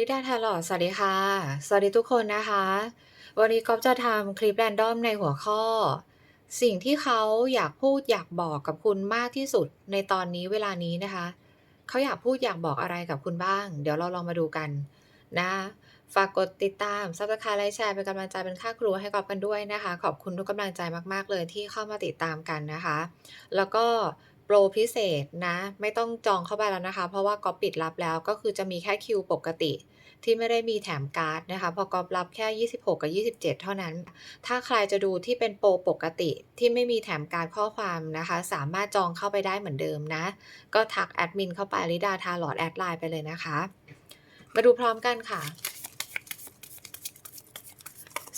ลิดาทาลอดสวัสดีค่ะ สวัสดีทุกคนนะคะ วันนี้ก๊อฟจะทำคลิปแรนดอมในหัวข้อ สิ่งที่เขาอยากพูดอยากบอกกับคุณมากที่สุดในตอนนี้เวลานี้นะคะ เขาอยากพูดอยากบอกอะไรกับคุณบ้าง เดี๋ยวเราลองมาดูกันนะ ฝากกดติดตามซับสไครต์ไลค์แชร์เป็นกำลังใจเป็นค่าครูให้ก๊อฟกันด้วยนะคะ ขอบคุณทุกกำลังใจมาก ๆ เลยที่เข้ามาติดตามกันนะคะ แล้วก็ โปรพิเศษนะ ไม่ต้องจองเข้าไปแล้วนะคะ เพราะว่าก๊อฟปิดรับแล้วก็คือจะมีแค่คิวปกติ ที่ไม่ได้มีแถมการ์ดนะคะ พอก๊อฟรับแค่ 26 กับ 27 เท่านั้น ถ้าใครจะดูที่เป็นโปรปกติที่ไม่มีแถมการ์ดข้อความนะคะ สามารถจองเข้าไปได้เหมือนเดิมนะ ก็ทักแอดมินเข้าไปลิดาทาหลอดแอดไลน์ไปเลยนะคะ มาดูพร้อมกันค่ะ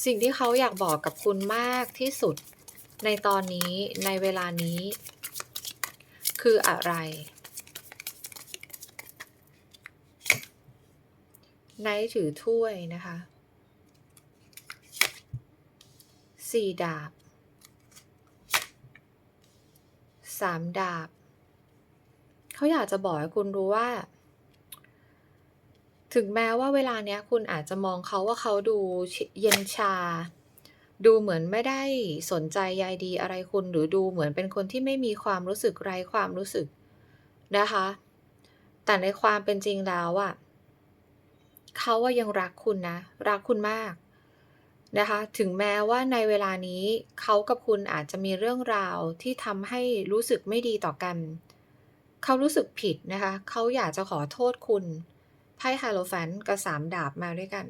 สิ่งที่เขาอยากบอกกับคุณมากที่สุดในตอนนี้ในเวลานี้ คืออะไร ไนท์ถือถ้วยนะคะสี่ดาบสามดาบ เขาอยากจะบอกให้คุณรู้ว่า ถึงแม้ว่าเวลาเนี้ยคุณอาจจะมองเขาว่าเขาดูเย็นชา ดูเหมือนไม่ได้สนใจใยดีอะไรคุณหรือดูเหมือนเป็นคนที่ไม่มีความรู้สึกไร้ความรู้สึกนะคะ แต่ในความเป็นจริงแล้วอะเขาว่ายังรักคุณนะ รักคุณมากนะคะ ถึงแม้ว่าในเวลานี้เขากับคุณอาจจะมีเรื่องราวที่ทำให้รู้สึกไม่ดีต่อกัน เขารู้สึกผิดนะคะ เขาอยากจะขอโทษคุณไพ่ไฮโลแฟนกับสามดาบมาด้วยกัน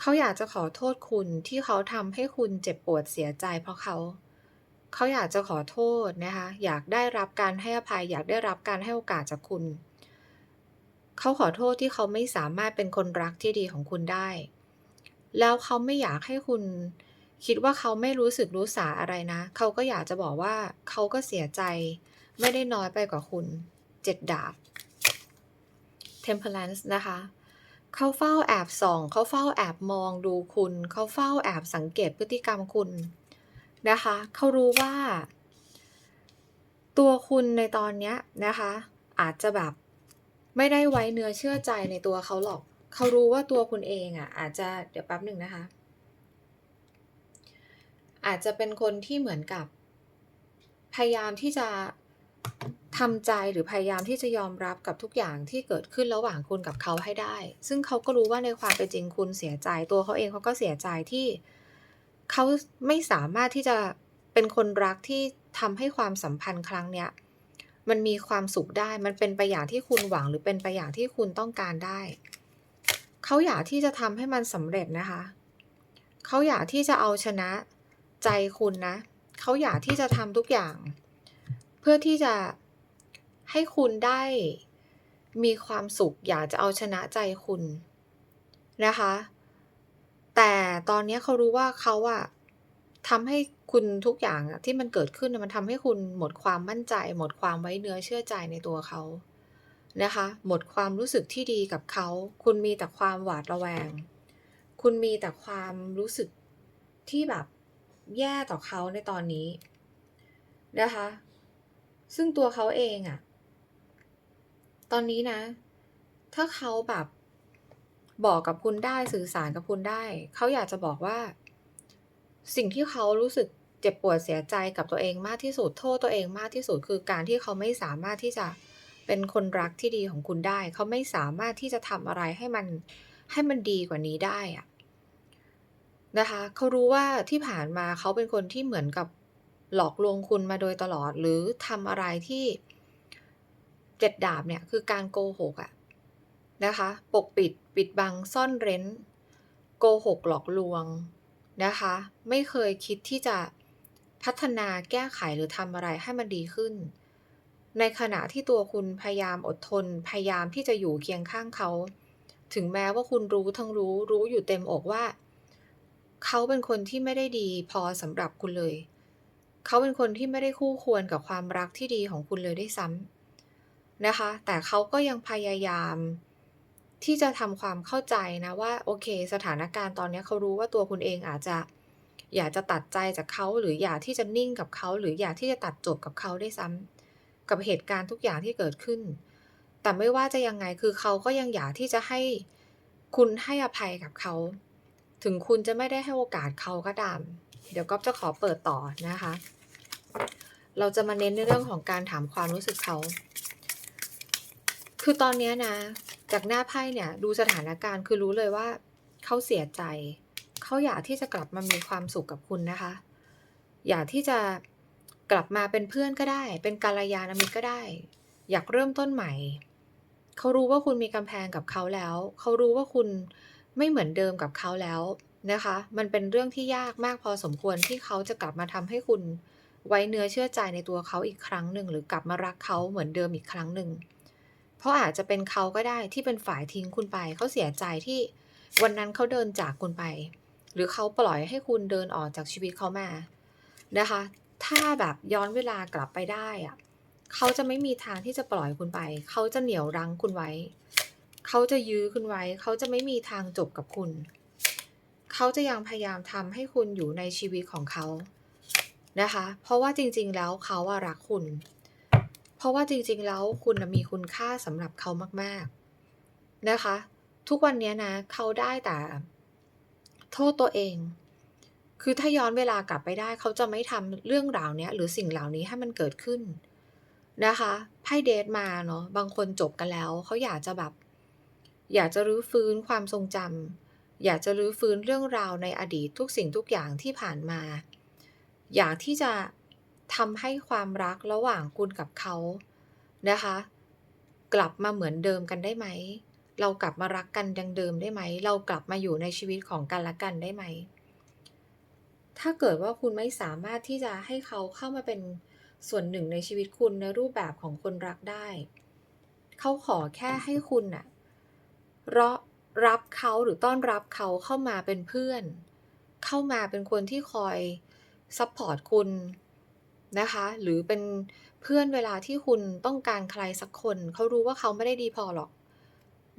เขาอยากจะขอโทษคุณที่เขาทำให้คุณเจ็บปวดเสียใจเพราะเขา เขาอยากจะขอโทษนะคะ อยากได้รับการให้อภัย อยากได้รับการให้โอกาสจากคุณ เขาขอโทษที่เขาไม่สามารถเป็นคนรักที่ดีของคุณได้ แล้วเขาไม่อยากให้คุณคิดว่าเขาไม่รู้สึกรู้สาอะไรนะ เขาก็อยากจะบอกว่าเขาก็เสียใจ ไม่ได้น้อยไปกว่าคุณ เจ็ดดาบ Temperance นะคะ เขาเฝ้าแอบส่อง เขาเฝ้าแอบมองดูคุณ เขาเฝ้าแอบสังเกตพฤติกรรมคุณนะคะ เขารู้ว่า ตัวคุณในตอนเนี้ยนะคะ อาจจะแบบไม่ได้ไว้เนื้อเชื่อใจในตัวเขาหรอก เขารู้ว่าตัวคุณเองอะ อาจจะเดี๋ยวแป๊บหนึ่งนะคะ อาจจะเป็นคนที่เหมือนกับ พยายามที่จะ ทำใจหรือพยายามที่จะยอมรับกับทุกอย่างที่เกิดขึ้นระหว่างคุณกับเขาให้ได้ ซึ่งเขาก็รู้ว่าในความเป็นจริงคุณเสียใจตัวเขาเองเขาก็เสียใจที่ เขาไม่สามารถที่จะเป็นคนรักที่ทำให้ความสัมพันธ์ครั้งเนี้ยมันมีความสุขได้ มันเป็นไปอย่างที่คุณหวัง หรือเป็นไปอย่างที่คุณต้องการได้ เขาอยากที่จะทำให้มันสำเร็จนะคะ เขาอยากที่จะเอาชนะใจคุณนะ เขาอยากที่จะทำทุกอย่าง พื่อที่จะให้คุณได้มีความสุขอยากจะเอาชนะใจคุณนะคะ แต่ตอนนี้เขารู้ว่าเขาอะทำให้คุณทุกอย่างอะที่มันเกิดขึ้นมันทำให้คุณหมดความมั่นใจ หมดความไว้เนื้อเชื่อใจในตัวเขานะคะ หมดความรู้สึกที่ดีกับเขา คุณมีแต่ความหวาดระแวง คุณมีแต่ความรู้สึกที่แบบแย่ต่อเขาในตอนนี้นะคะ ซึ่งตัวเขาเองอะตอนนี้นะ ถ้าเขาแบบบอกกับคุณได้สื่อสารกับคุณได้ เขาอยากจะบอกว่า สิ่งที่เขารู้สึกเจ็บปวดเสียใจกับตัวเองมากที่สุดโทษตัวเองมากที่สุดคือการที่เขาไม่สามารถที่จะเป็นคนรักที่ดีของคุณได้ เขาไม่สามารถที่จะทำอะไรให้มันให้มันดีกว่านี้ได้อะนะคะ เขารู้ว่าที่ผ่านมาเขาเป็นคนที่เหมือนกับ หลอกลวงคุณมาโดยตลอด หรือทำอะไรที่เจ็ดดาบเนี่ยคือการโกหกอะนะคะ ปกปิดปิดบังซ่อนเร้น โกหกหลอกลวงนะคะ ไม่เคยคิดที่จะพัฒนาแก้ไขหรือทำอะไรให้มันดีขึ้น ในขณะที่ตัวคุณพยายามอดทน พยายามที่จะอยู่เคียงข้างเขา ถึงแม้ว่าคุณรู้ทั้งรู้รู้อยู่เต็มอกว่า เขาเป็นคนที่ไม่ได้ดีพอสำหรับคุณเลย เขาเป็นคนที่ไม่ได้คู่ควรกับความรักที่ดีของคุณเลยได้ซ้ำนะคะ แต่เขาก็ยังพยายามที่จะทำความเข้าใจนะว่าโอเค สถานการณ์ตอนนี้เขารู้ว่าตัวคุณเองอาจจะอยากจะตัดใจจากเขาหรืออยากที่จะนิ่งกับเขาหรืออยากที่จะตัดจบกับเขาได้ซ้ำกับเหตุการณ์ทุกอย่างที่เกิดขึ้น แต่ไม่ว่าจะยังไงคือเขาก็ยังอยากที่จะให้คุณให้อภัยกับเขา ถึงคุณจะไม่ได้ให้โอกาสเขาก็ตาม เดี๋ยวก๊อฟจะขอเปิดต่อนะคะ เราจะมาเน้นในเรื่องของการถามความรู้สึกเขา คือตอนนี้นะ จากหน้าไพ่เนี่ยดูสถานการณ์คือรู้เลยว่า เขาเสียใจ เขาอยากที่จะกลับมามีความสุขกับคุณนะคะ อยากที่จะกลับมาเป็นเพื่อนก็ได้ เป็นกัลยาณมิตรก็ได้ อยากเริ่มต้นใหม่ เขารู้ว่าคุณมีกำแพงกับเขาแล้ว เขารู้ว่าคุณไม่เหมือนเดิมกับเขาแล้วนะคะ มันเป็นเรื่องที่ยากมากพอสมควรที่เขาจะกลับมาทำให้คุณ ไว้เนื้อเชื่อใจในตัวเขาอีกครั้งหนึ่งหรือกลับมารักเขาเหมือนเดิมอีกครั้งหนึ่ง เพราะอาจจะเป็นเขาก็ได้ที่เป็นฝ่ายทิ้งคุณไป เขาเสียใจที่วันนั้นเขาเดินจากคุณไป หรือเขาปล่อยให้คุณเดินออกจากชีวิตเขามานะคะ ถ้าแบบย้อนเวลากลับไปได้อะเขาจะไม่มีทางที่จะปล่อยคุณไป เขาจะเหนี่ยวรั้งคุณไว้ เขาจะยื้อคุณไว้ เขาจะไม่มีทางจบกับคุณ เขาจะยังพยายามทำให้คุณอยู่ในชีวิตของเขา นะคะ เพราะว่าจริง ๆ แล้วเขาอะรักคุณ เพราะว่าจริง ๆ แล้วคุณมีคุณค่าสำหรับเขามาก ๆ นะคะ ทุกวันนี้นะเขาได้แต่ โทษตัวเอง คือถ้าย้อนเวลากลับไปได้ เขาจะไม่ทำเรื่องราวเนี้ยหรือสิ่งเหล่านี้ให้มันเกิดขึ้นนะคะไพ่เดทมาเนาะบางคนจบกันแล้ว เขาอยากจะแบบ อยากจะรื้อฟื้นความทรงจำอยากจะรื้อฟื้นเรื่องราวในอดีตทุกสิ่งทุกอย่างที่ผ่านมา อยากที่จะทำให้ความรักระหว่างคุณกับเขานะคะ กลับมาเหมือนเดิมกันได้ไหม เรากลับมารักกันดังเดิมได้ไหม เรากลับมาอยู่ในชีวิตของกันและกันได้ไหม ถ้าเกิดว่าคุณไม่สามารถที่จะให้เขาเข้ามาเป็นส่วนหนึ่งในชีวิตคุณในรูปแบบของคนรักได้ เขาขอแค่ให้คุณน่ะรับรับเขาหรือต้อนรับเขาเข้ามาเป็นเพื่อน เข้ามาเป็นคนที่คอย ซัพพอร์ตคุณนะคะ หรือเป็นเพื่อนเวลาที่คุณต้องการใครสักคน เขารู้ว่าเขาไม่ได้ดีพอหรอก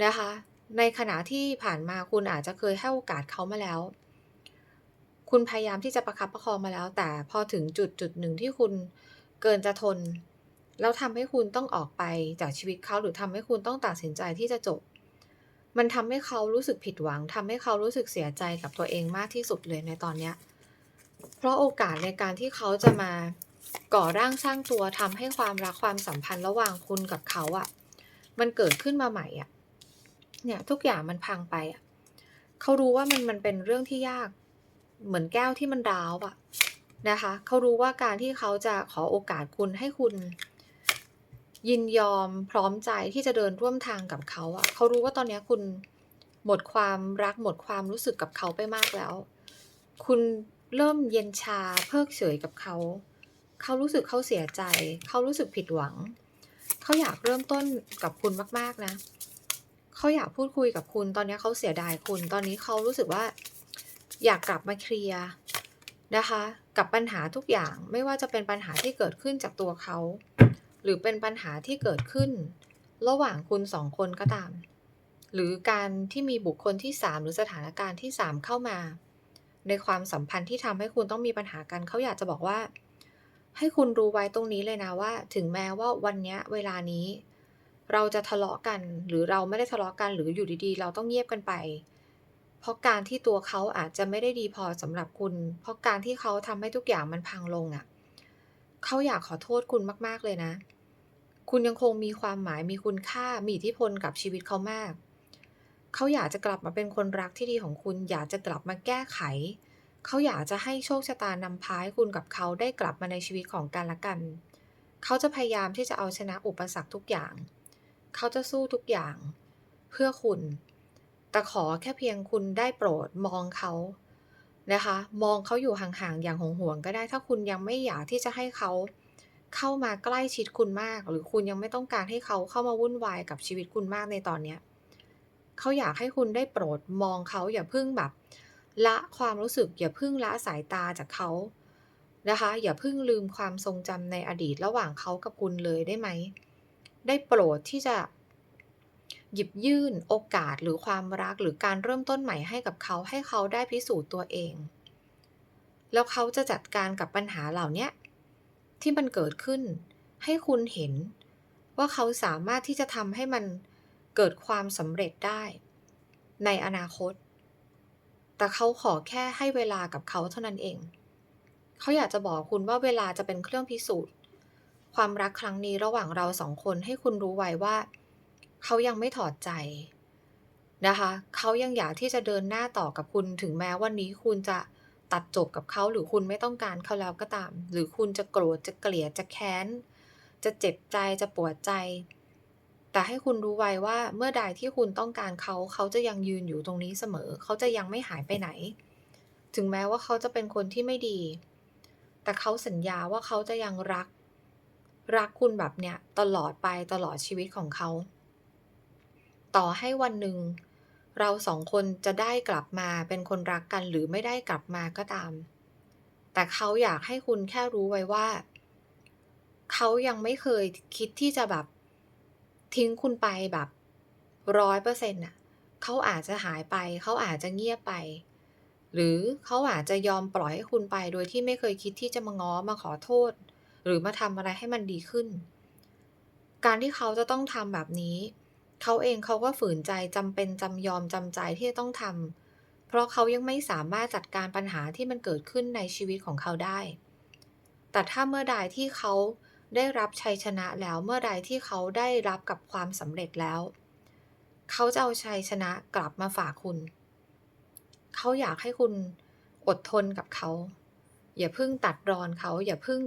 นะคะ ในขณะที่ผ่านมาคุณอาจจะเคยให้โอกาสเขามาแล้ว คุณพยายามที่จะประคับประคองมาแล้ว แต่พอถึงจุดจุดหนึ่งที่คุณเกินจะทน แล้วทำให้คุณต้องออกไปจากชีวิตเขาหรือทำให้คุณต้องตัดสินใจที่จะจบ มันทำให้เขารู้สึกผิดหวังทำให้เขารู้สึกเสียใจกับตัวเองมากที่สุดเลยในตอนเนี้ย เพราะโอกาสในการที่เขาจะมาก่อร่างสร้างตัวทำให้ความรักความสัมพันธ์ระหว่างคุณกับเขาอะ่ะ มันเกิดขึ้นมาใหม่อะ่ะ เนี่ยทุกอย่างมันพังไปอะ่ะเขารู้ว่ามันมันเป็นเรื่องที่ยาก เหมือนแก้วที่มันร้าวอะ่ะนะคะเขารู้ว่าการที่เขาจะขอโอกาสคุณให้คุณ ยินยอมพร้อมใจที่จะเดินร่วมทางกับเขาอะเขารู้ว่าตอนนี้คุณหมดความรักหมดความรู้สึกกับเขาไปมากแล้ว คุณ เริ่มเย็นชาเพิกเฉยกับเขา เขารู้สึกเขาเสียใจ เขารู้สึกผิดหวัง เขาอยากเริ่มต้นกับคุณมาก ๆ นะ เขาอยากพูดคุยกับคุณ ตอนนี้เขาเสียดายคุณ ตอนนี้เขารู้สึกว่า อยากกลับมาเคลียร์นะคะ กับปัญหาทุกอย่าง ไม่ว่าจะเป็นปัญหาที่เกิดขึ้นจากตัวเขา หรือเป็นปัญหาที่เกิดขึ้น ระหว่างคุณสองคนก็ตาม หรือการที่มีบุคคลที่สามหรือสถานการณ์ที่สามเข้ามา ในความสัมพันธ์ที่ทำให้คุณต้องมีปัญหากัน เขาอยากจะบอกว่า ให้คุณรู้ไว้ตรงนี้เลยนะว่า ถึงแม้ว่าวันนี้เวลานี้ เราจะทะเลาะกัน หรือเราไม่ได้ทะเลาะกัน หรืออยู่ดีๆ เราต้องเงียบกันไป เพราะการที่ตัวเขาอาจจะไม่ได้ดีพอสำหรับคุณ เพราะการที่เขาทำให้ทุกอย่างมันพังลงอะ่ะเขาอยากขอโทษคุณมาก ๆเลยนะ คุณยังคงมีความหมายมีคุณค่ามีอิทธิพลกับชีวิตเขามาก เขาอยากจะกลับมาเป็นคนรักที่ดีของคุณ อยากจะกลับมาแก้ไข เขาอยากจะให้โชคชะตานำพาให้คุณกับเขาได้กลับมาในชีวิตของกันและกัน เขาจะพยายามที่จะเอาชนะอุปสรรคทุกอย่าง เขาจะสู้ทุกอย่าง เพื่อคุณ แต่ขอแค่เพียงคุณได้โปรดมองเขานะคะ มองเขาอยู่ห่างๆอย่างห่วงๆก็ได้ ถ้าคุณยังไม่อยากที่จะให้เขาเข้ามาใกล้ชิดคุณมาก หรือคุณยังไม่ต้องการให้เขาเข้ามาวุ่นวายกับชีวิตคุณมากในตอนเนี้ย เขาอยากให้คุณได้โปรดมองเขาอย่าเพิ่งแบบ ละความรู้สึกอย่าเพิ่งละสายตาจากเขานะคะ อย่าเพิ่งลืมความทรงจำในอดีตระหว่างเขากับคุณเลยได้ไหม ได้โปรดที่จะ หยิบยื่นโอกาสหรือความรักหรือการเริ่มต้นใหม่ให้กับเขาให้เขาได้พิสูจน์ตัวเอง แล้วเขาจะจัดการกับปัญหาเหล่านี้ที่มันเกิดขึ้น ให้คุณเห็นว่าเขาสามารถที่จะทำให้มัน เกิดความสำเร็จได้ ในอนาคต แต่เขาขอแค่ให้เวลากับเขาเท่านั้นเอง เขาอยากจะบอกคุณว่าเวลาจะเป็นเครื่องพิสูจน์ ความรักครั้งนี้ระหว่างเราสองคนให้คุณรู้ไว้ว่า เขายังไม่ถอดใจนะคะเขายังอยากที่จะเดินหน้าต่อกับคุณถึงแม้วันนี้คุณจะตัดจบกับเขาหรือคุณไม่ต้องการเขาแล้วก็ตาม หรือคุณจะโกรธจะเกลียดจะแค้น จะเจ็บใจจะปวดใจ แต่ให้คุณรู้ไว้ว่าเมื่อใดที่คุณต้องการเขา เขาจะยังยืนอยู่ตรงนี้เสมอ เขาจะยังไม่หายไปไหน ถึงแม้ว่าเขาจะเป็นคนที่ไม่ดี แต่เขาสัญญาว่าเขาจะยังรัก รักคุณแบบเนี้ยตลอดไปตลอดชีวิตของเขา ต่อให้วันหนึ่ง เราสองคนจะได้กลับมาเป็นคนรักกันหรือไม่ได้กลับมาก็ตาม แต่เขาอยากให้คุณแค่รู้ไว้ว่า เขายังไม่เคยคิดที่จะแบบ ทิ้งคุณไปแบบร้อยเปอร์เซ็นต์น่ะเขาอาจจะหายไป เขาอาจจะเงียบไป หรือเขาอาจจะยอมปล่อยให้คุณไป โดยที่ไม่เคยคิดที่จะมาง้อมาขอโทษ หรือมาทำอะไรให้มันดีขึ้น การที่เขาจะต้องทำแบบนี้ เขาเองเขาก็ฝืนใจจำเป็นจำยอมจำใจที่จะต้องทำเพราะเขายังไม่สามารถจัดการปัญหาที่มันเกิดขึ้นในชีวิตของเขาได้ แต่ถ้าเมื่อใดที่เขา ได้รับชัยชนะแล้วเมื่อใดที่เขาได้รับกับความสำเร็จแล้ว เขาจะเอาชัยชนะกลับมาฝากคุณ เขาอยากให้คุณอดทนกับเขา อย่าเพิ่งตัดรอนเขา อย่าเพิ่ง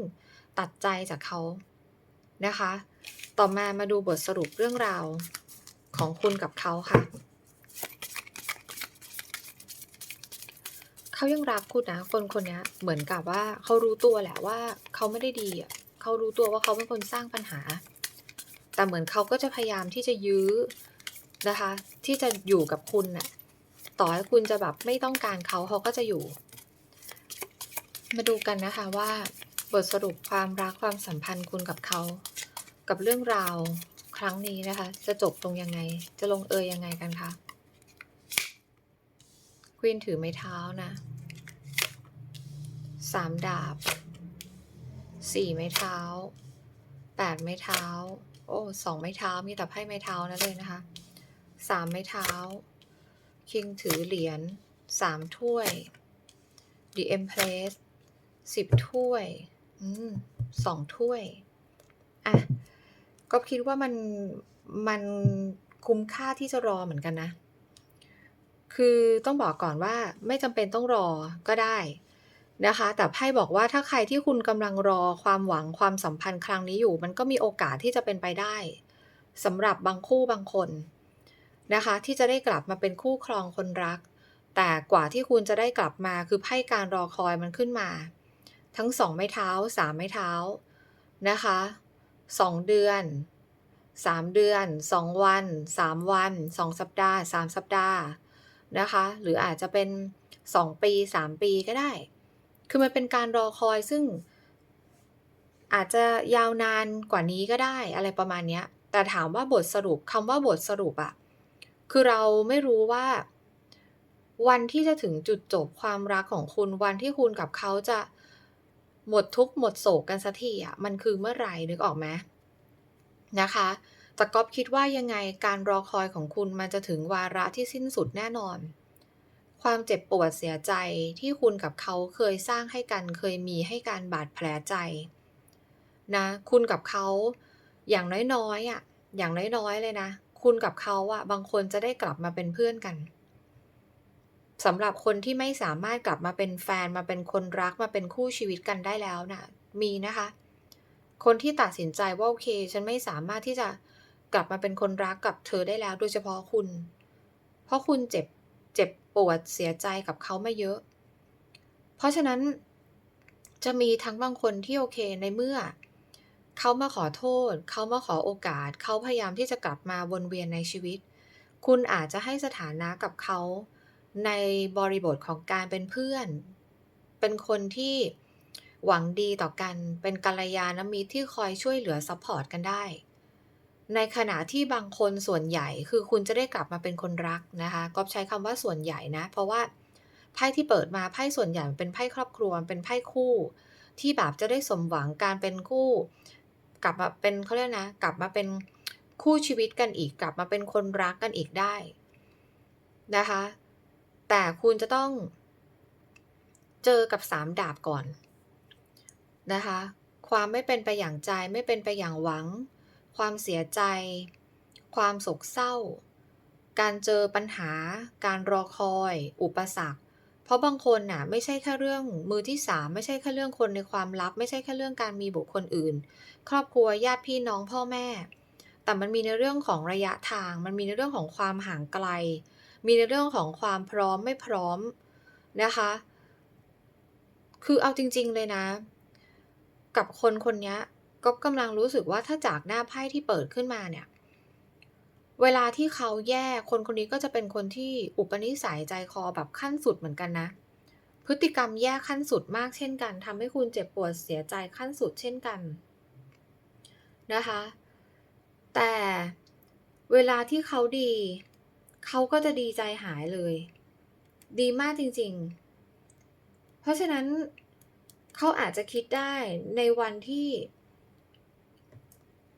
ตัดใจจากเขานะคะ ต่อมามาดูบทสรุปเรื่องราวของคุณกับเขาค่ะ เขายังรักคุณนะคนคนนี้เหมือนกับว่าเขารู้ตัวแหละว่าเขาไม่ได้ดีอะ เขารู้ตัวว่าเขาเป็นคนสร้างปัญหา แต่เหมือนเขาก็จะพยายามที่จะยื้อนะคะ ที่จะอยู่กับคุณน่ะ ต่อให้คุณจะแบบไม่ต้องการเขาเขาก็จะอยู่ มาดูกันนะคะว่า บทสรุปความรักความสัมพันธ์คุณกับเขา กับเรื่องราวครั้งนี้นะคะ จะจบตรงยังไง จะลงเอยยังไงกันคะควีนถือไม้เท้านะสามดาบ สี่ไม้เท้าแปดไม้เท้า โอ้สองไม้เท้ามีแต่ไพ่ไม้เท้านั่นเลยนะคะสามไม้เท้า คิงถือเหรียญสามถ้วย The Empress สิบถ้วย อืมสองถ้วย อะ ก็คิดว่ามัน มันคุ้มค่าที่จะรอเหมือนกันนะ คือต้องบอกก่อนว่าไม่จำเป็นต้องรอก็ได้ นะคะ แต่ไพ่บอกว่าถ้าใครที่คุณกำลังรอความหวังความสัมพันธ์ครั้งนี้อยู่ มันก็มีโอกาสที่จะเป็นไปได้สำหรับบางคู่บางคนนะคะ ที่จะได้กลับมาเป็นคู่ครองคนรัก แต่กว่าที่คุณจะได้กลับมาคือไพ่การรอคอยมันขึ้นมา ทั้งสองไม้เท้าสามไม้เท้านะคะสองเดือนสามเดือนสองวันสามวันสองสัปดาห์สามสัปดาห์นะคะ หรืออาจจะเป็นสองปีสามปีก็ได้ คือมันเป็นการรอคอยซึ่ง อาจจะยาวนานกว่านี้ก็ได้อะไรประมาณเนี้ยแต่ถามว่าบทสรุปคำว่าบทสรุปอะคือเราไม่รู้ว่า วันที่จะถึงจุดจบความรักของคุณวันที่คุณกับเขาจะหมดทุกข์หมดโศกกันสักทีอะมันคือเมื่อไหร่นึกออกไหมนะคะแต่ก๊อฟคิดว่ายังไงการรอคอยของคุณมันจะถึงวาระที่สิ้นสุดแน่นอน ความเจ็บปวดเสียใจที่คุณกับเขาเคยสร้างให้กันเคยมีให้การบาดแผลใจนะคุณกับเขาอย่างน้อยๆอะอย่างน้อยๆเลยนะ คุณกับเขาอะบางคนจะได้กลับมาเป็นเพื่อนกันสำหรับคนที่ไม่สามารถกลับมาเป็นแฟนมาเป็นคนรักมาเป็นคู่ชีวิตกันได้แล้วนะ่ะมีนะคะ คนที่ตัดสินใจว่าโอเค ฉันไม่สามารถที่จะกลับมาเป็นคนรักกับเธอได้แล้ว โดยเฉพาะคุณ เพราะคุณเจ็บ เจ็บปวดเสียใจกับเขามาเยอะ เพราะฉะนั้นจะมีทั้งบางคนที่โอเคในเมื่อ เขามาขอโทษ เขามาขอโอกาส เขาพยายามที่จะกลับมาวนเวียนในชีวิต คุณอาจจะให้สถานะกับเขา ในบริบทของการเป็นเพื่อน เป็นคนที่หวังดีต่อกัน เป็นกัลยาณมิตรที่คอยช่วยเหลือซัพพอร์ตกันได้ ในขณะที่บางคนส่วนใหญ่คือคุณจะได้กลับมาเป็นคนรักนะคะก็ใช้คำว่าส่วนใหญ่นะ เพราะว่าไพ่ที่เปิดมาไพ่ส่วนใหญ่เป็นไพ่ครอบครัวเป็นไพ่คู่ ที่แบบจะได้สมหวังการเป็นคู่ กลับมาเป็นเขาเรียกนะ กลับมาเป็นคู่ชีวิตกันอีก กลับมาเป็นคนรักกันอีกได้นะคะ แต่คุณจะต้อง เจอกับ3ดาบก่อนนะคะ ความไม่เป็นไปอย่างใจไม่เป็นไปอย่างหวัง ความเสียใจ ความโศกเศร้า การเจอปัญหา การรอคอย อุปสรรค เพราะบางคนน่ะไม่ใช่แค่เรื่องมือที่3ไม่ใช่แค่เรื่องคนในความลับ ไม่ใช่แค่เรื่องการมีบุคคลอื่น ครอบครัวญาติพี่น้องพ่อแม่ แต่มันมีในเรื่องของระยะทาง มันมีในเรื่องของความห่างไกล มีในเรื่องของความพร้อมไม่พร้อมนะคะ คือเอาจริง ๆเลยนะ กับคนคนนี้ ก๊อบกำลังรู้สึกว่าถ้าจากหน้าไพ่ที่เปิดขึ้นมาเนี่ย เวลาที่เขาแย่คนคนนี้ก็จะเป็นคนที่อุปนิสัยใจคอแบบขั้นสุดเหมือนกันนะ พฤติกรรมแย่ขั้นสุดมากเช่นกันทำให้คุณเจ็บปวดเสียใจขั้นสุดเช่นกันนะคะ แต่เวลาที่เขาดี เขาก็จะดีใจหายเลย ดีมากจริง ๆ เพราะฉะนั้นเขาอาจจะคิดได้ในวันที่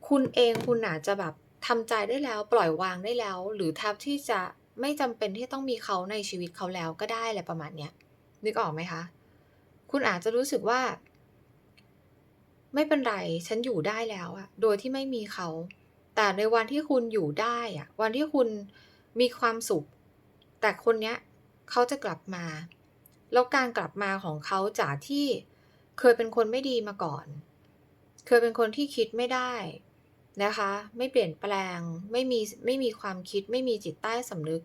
คุณเองคุณอาจจะแบบทำใจได้แล้วปล่อยวางได้แล้ว หรือแทบที่จะไม่จำเป็นที่ต้องมีเขาในชีวิตเขาแล้วก็ได้อะไรประมาณเนี้ยนึกออกไหมคะ คุณอาจจะรู้สึกว่า ไม่เป็นไร ฉันอยู่ได้แล้วอะโดยที่ไม่มีเขา แต่ในวันที่คุณอยู่ได้อะวันที่คุณมีความสุข แต่คนเนี้ยเขาจะกลับมา แล้วการกลับมาของเขาจากที่เคยเป็นคนไม่ดีมาก่อน เคยเป็นคนที่คิดไม่ได้ นะคะ ไม่เปลี่ยนแปลง ไม่มีไม่มีความคิด ไม่มีจิตใต้สำนึก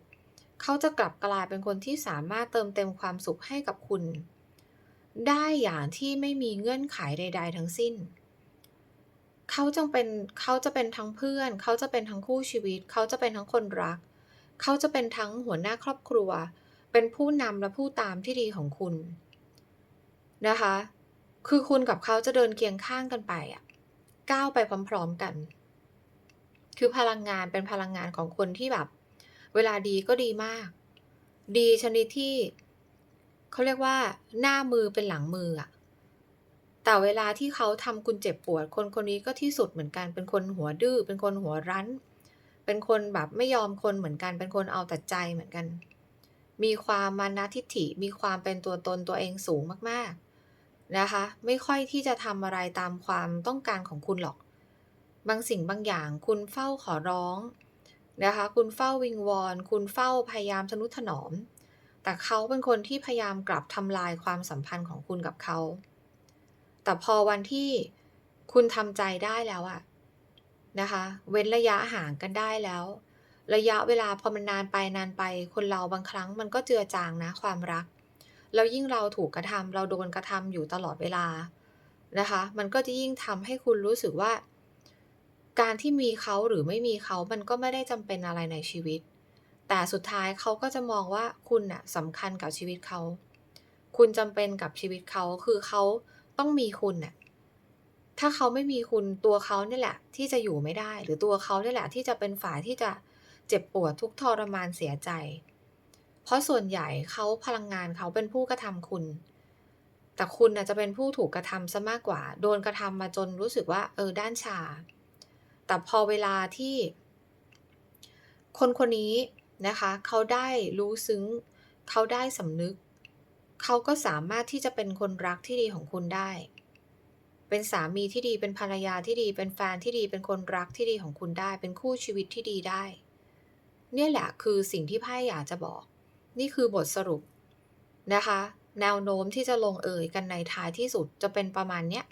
เขาจะกลับกลายเป็นคนที่สามารถเติมเต็มความสุขให้กับคุณ ได้อย่างที่ไม่มีเงื่อนไขใด ๆ ทั้งสิ้น เขาจงเป็นเขาจะเป็นทั้งเพื่อน เขาจะเป็นทั้งคู่ชีวิต เขาจะเป็นทั้งคนรัก เขาจะเป็นทั้งหัวหน้าครอบครัว เป็นผู้นำและผู้ตามที่ดีของคุณนะคะ คือคุณกับเขาจะเดินเคียงข้างกันไปอะก้าวไปพร้อม ๆ กัน คือพลังงานเป็นพลังงานของคนที่แบบ เวลาดีก็ดีมาก ดีชนิดที่เขาเรียกว่า หน้ามือเป็นหลังมืออะแต่เวลาที่เขาทำคุณเจ็บปวด คนคนนี้ก็ที่สุดเหมือนกัน เป็นคนหัวดื้อ เป็นคนหัวรั้น เป็นคนแบบไม่ยอมคนเหมือนกัน เป็นคนเอาแต่ใจเหมือนกัน มีความมานะทิฐิ มีความเป็นตัวตนตัวเองสูงมากๆ นะคะ ไม่ค่อยที่จะทำอะไรตามความต้องการของคุณหรอก บางสิ่งบางอย่าง คุณเฝ้าขอร้องนะคะ คุณเฝ้าวิงวอน คุณเฝ้าพยายามทนุถนอม แต่เขาเป็นคนที่พยายามกลับทำลายความสัมพันธ์ของคุณกับเขา แต่พอวันที่คุณทำใจได้แล้วอะนะคะ เว้นระยะห่างกันได้แล้ว ระยะเวลาพอมันนานไปนานไป คนเราบางครั้งมันก็เจือจางนะความรัก แล้วยิ่งเราถูกกระทำเราโดนกระทำอยู่ตลอดเวลานะคะ มันก็จะยิ่งทำให้คุณรู้สึกว่า การที่มีเขาหรือไม่มีเขามันก็ไม่ได้จำเป็นอะไรในชีวิต แต่สุดท้ายเขาก็จะมองว่าคุณน่ะสำคัญกับชีวิตเขา คุณจำเป็นกับชีวิตเขาคือเขาต้องมีคุณน่ะถ้าเขาไม่มีคุณตัวเขาเนี่ยแหละ ที่จะอยู่ไม่ได้ หรือตัวเขาเนี่ยแหละ ที่จะเป็นฝ่ายที่จะเจ็บปวดทุกทรมานเสียใจ เพราะส่วนใหญ่เขาพลังงานเขาเป็นผู้กระทำคุณ แต่คุณน่ะจะเป็นผู้ถูกกระทำเสียมากกว่า โดนกระทำมาจนรู้สึกว่า เออด้านชา แต่พอเวลาที่ คนคนนี้นะคะ เขาได้รู้ซึ้ง เขาได้สำนึก เขาก็สามารถที่จะเป็นคนรักที่ดีของคุณได้ เป็นสามีที่ดีเป็นภรรยาที่ดี เป็นแฟนที่ดี เป็นคนรักที่ดีของคุณได้ เป็นคู่ชีวิตที่ดีได้ เนี่ยแหละคือสิ่งที่ไพ่อยากจะบอก นี่คือบทสรุปนะคะ แนวโน้มที่จะลงเอยกันในท้ายที่สุดจะเป็นประมาณเนี้ย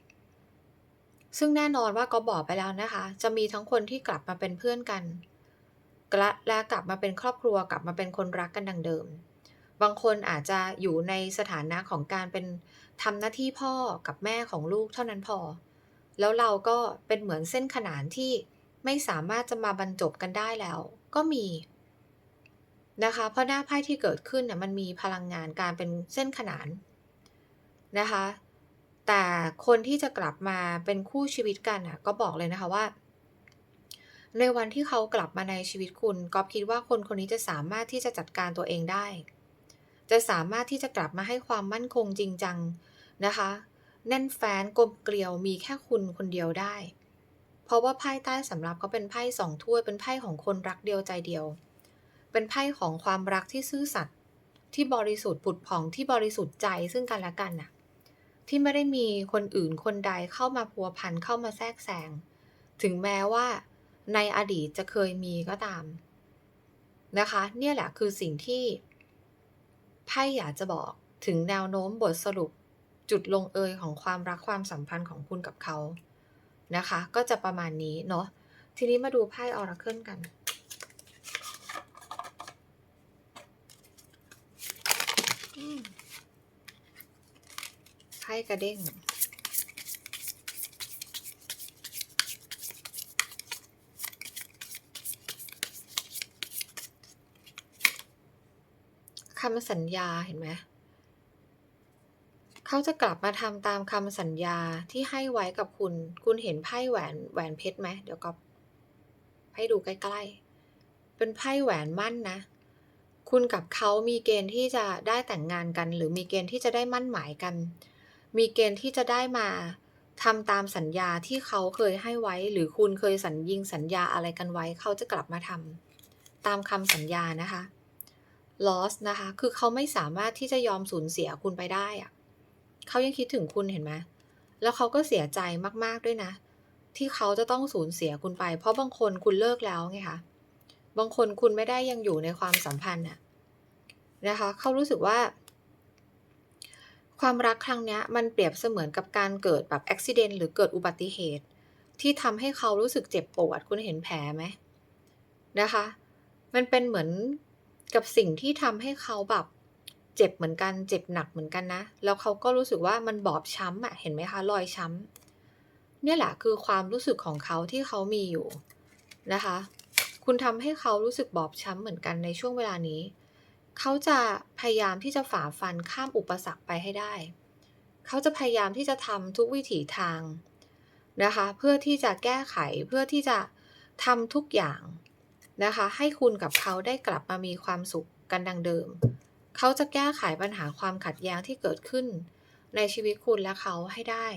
ซึ่งแน่นอนว่าก๊อบอกไปแล้วนะคะ จะมีทั้งคนที่กลับมาเป็นเพื่อนกันและและกลับมาเป็นครอบครัวกลับมาเป็นคนรักกันดังเดิม บางคนอาจจะอยู่ในสถานะของการเป็นทำหน้าที่พ่อกับแม่ของลูกเท่านั้นพอ แล้วเราก็เป็นเหมือนเส้นขนานที่ไม่สามารถจะมาบรรจบกันได้แล้ว ก็มีนะคะ เพราะหน้าไพ่ที่เกิดขึ้นน่ะมันมีพลังงานการเป็นเส้นขนานนะคะ แต่คนที่จะกลับมาเป็นคู่ชีวิตกันน่ะก็บอกเลยนะคะว่า ในวันที่เขากลับมาในชีวิตคุณก๊อบคิดว่าคนคนนี้จะสามารถที่จะจัดการตัวเองได้ จะสามารถที่จะกลับมาให้ความมั่นคงจริงจังนะคะ แน่นแฟ้นกลมเกลียวมีแค่คุณคนเดียวได้ เพราะว่าไพ่ใต้สำรับเขาเป็นไพ่สองถ้วยเป็นไพ่ของคนรักเดียวใจเดียว เป็นไพ่ของความรักที่ซื่อสัตย์ที่บริสุทธิ์ผุดผ่องที่บริสุทธิ์ใจซึ่งกันและกันน่ะ ที่ไม่ได้มีคนอื่นคนใดเข้ามาพัวพันเข้ามาแทรกแซงถึงแม้ว่าในอดีตจะเคยมีก็ตาม นะคะ เนี่ยแหละคือสิ่งที่ไพ่อยากจะบอกถึงแนวโน้มบทสรุปจุดลงเอยของความรักความสัมพันธ์ของคุณกับเขานะคะ ก็จะประมาณนี้เนาะทีนี้มาดูไพ่ออราเคิลกัน ไพ่กระเด้ง คำสัญญาเห็นไหม เขาจะกลับมาทำตามคำสัญญาที่ให้ไว้กับคุณ คุณเห็นไพ่แหวนแหวนเพชรไหม เดี๋ยวก็ให้ดูใกล้ ๆ เป็นไพ่แหวนมั่นนะคุณกับเขามีเกณฑ์ที่จะได้แต่งงานกัน หรือมีเกณฑ์ที่จะได้มั่นหมายกัน มีเกณฑ์ที่จะได้มาทำตามสัญญาที่เขาเคยให้ไว้ หรือคุณเคยสัญญิงสัญญาอะไรกันไว้ เขาจะกลับมาทำตามคำสัญญานะคะ loss นะคะ คือเขาไม่สามารถที่จะยอมสูญเสียคุณไปได้อะเขายังคิดถึงคุณเห็นไหมแล้วเขาก็เสียใจมากๆด้วยนะ ที่เขาจะต้องสูญเสียคุณไป เพราะบางคนคุณเลิกแล้วไงคะบางคนคุณไม่ได้ยังอยู่ในความสัมพันธ์น่ะนะคะ เขารู้สึกว่า ความรักครั้งนี้มันเปรียบเสมือนกับการเกิดแบบอุบิเหตุหรือเกิดอุบัติเหตุ ที่ทำให้เขารู้สึกเจ็บปวดคุณเห็นแผลไหมนะคะ มันเป็นเหมือนกับสิ่งที่ทำให้เขาแบบเจ็บเหมือนกันเจ็บหนักเหมือนกันนะ แล้วเขาก็รู้สึกว่ามันบอบช้ำอะเห็นไหมคะรอยช้ำเนี่ยแหละคือความรู้สึกของเขาที่เขามีอยู่นะคะ คุณทำให้เขารู้สึกบอบช้ำเหมือนกันในช่วงเวลานี้ เขาจะพยายามที่จะฝ่าฟันข้ามอุปสรรคไปให้ได้ เขาจะพยายามที่จะทำทุกวิถีทางนะคะ เพื่อที่จะแก้ไขเพื่อที่จะทำทุกอย่างนะคะ ให้คุณกับเขาได้กลับมามีความสุขกันดังเดิม เขาจะแก้ไขปัญหาความขัดแย้งที่เกิดขึ้น ในชีวิตคุณและเขาให้ได้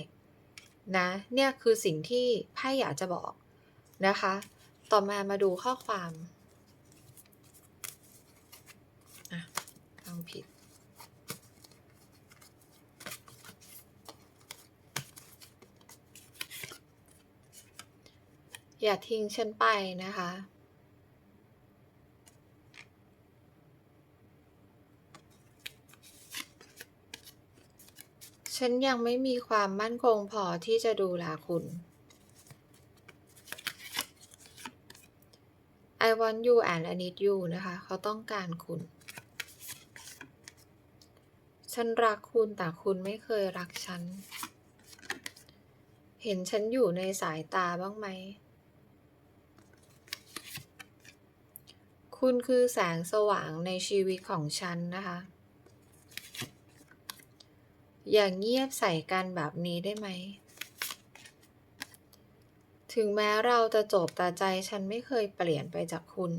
นะเนี่ยคือสิ่งที่ไพ่อยากจะบอกนะคะ ต่อมามาดูข้อความอะ ฟังผิด อย่าทิ้งฉันไปนะคะ ฉันยังไม่มีความมั่นคงพอที่จะดูแลคุณ I want you and I need you นะคะ เขาต้องการคุณ ฉันรักคุณแต่คุณไม่เคยรักฉัน เห็นฉันอยู่ในสายตาบ้างไหม คุณคือแสงสว่างในชีวิตของฉันนะคะ อย่างเงียบใส่กันแบบนี้ได้ไหม ถึงแม้เราจะจบแต่ใจฉันไม่เคยเปลี่ยนไปจากคุณ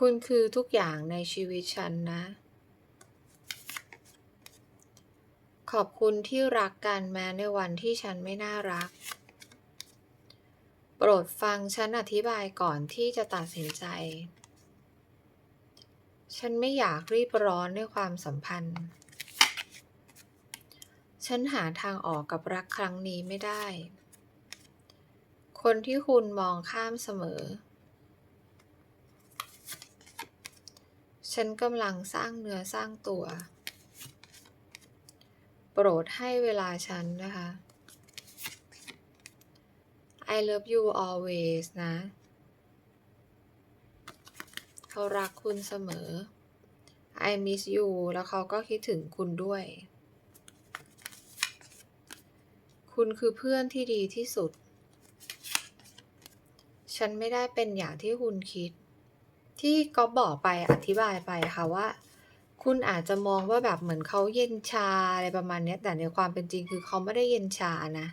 คุณคือทุกอย่างในชีวิตฉันนะ ขอบคุณที่รักกันแม้ในวันที่ฉันไม่น่ารัก โปรดฟังฉันอธิบายก่อนที่จะตัดสินใจ ฉันไม่อยากรีบร้อนในความสัมพันธ์ ฉันหาทางออกกับรักครั้งนี้ไม่ได้ คนที่คุณมองข้ามเสมอ ฉันกำลังสร้างเนื้อสร้างตัว โปรดให้เวลาฉันนะคะ I love you always นะ เขารักคุณเสมอ I miss you แล้วเขาก็คิดถึงคุณด้วย คุณคือเพื่อนที่ดีที่สุด ฉันไม่ได้เป็นอย่างที่คุณคิด ที่ก็บอกไปอธิบายไปค่ะว่า คุณอาจจะมองว่าแบบเหมือนเขาเย็นชาอะไรประมาณนี้แต่ในความเป็นจริงคือเขาไม่ได้เย็นชานะ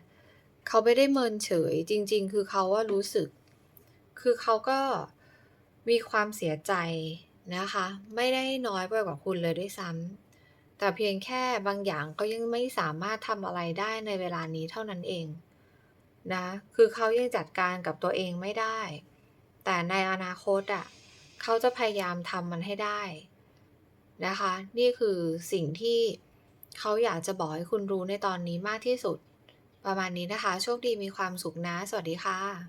เขาไม่ได้เมินเฉย จริง ๆ คือเขาว่ารู้สึก คือเขาก็มีความเสียใจนะคะ ไม่ได้น้อยไปกว่าคุณเลยด้วยซ้ำแต่เพียงแค่บางอย่างก็ยังไม่สามารถทำอะไรได้ในเวลานี้เท่านั้นเองนะ คือเขายังจัดการกับตัวเองไม่ได้ แต่ในอนาคตอะ เขาจะพยายามทำมันให้ได้นะคะ นี่คือสิ่งที่เขาอยากจะบอกให้คุณรู้ในตอนนี้มากที่สุด ประมาณนี้นะคะ โชคดีมีความสุขนะ สวัสดีค่ะ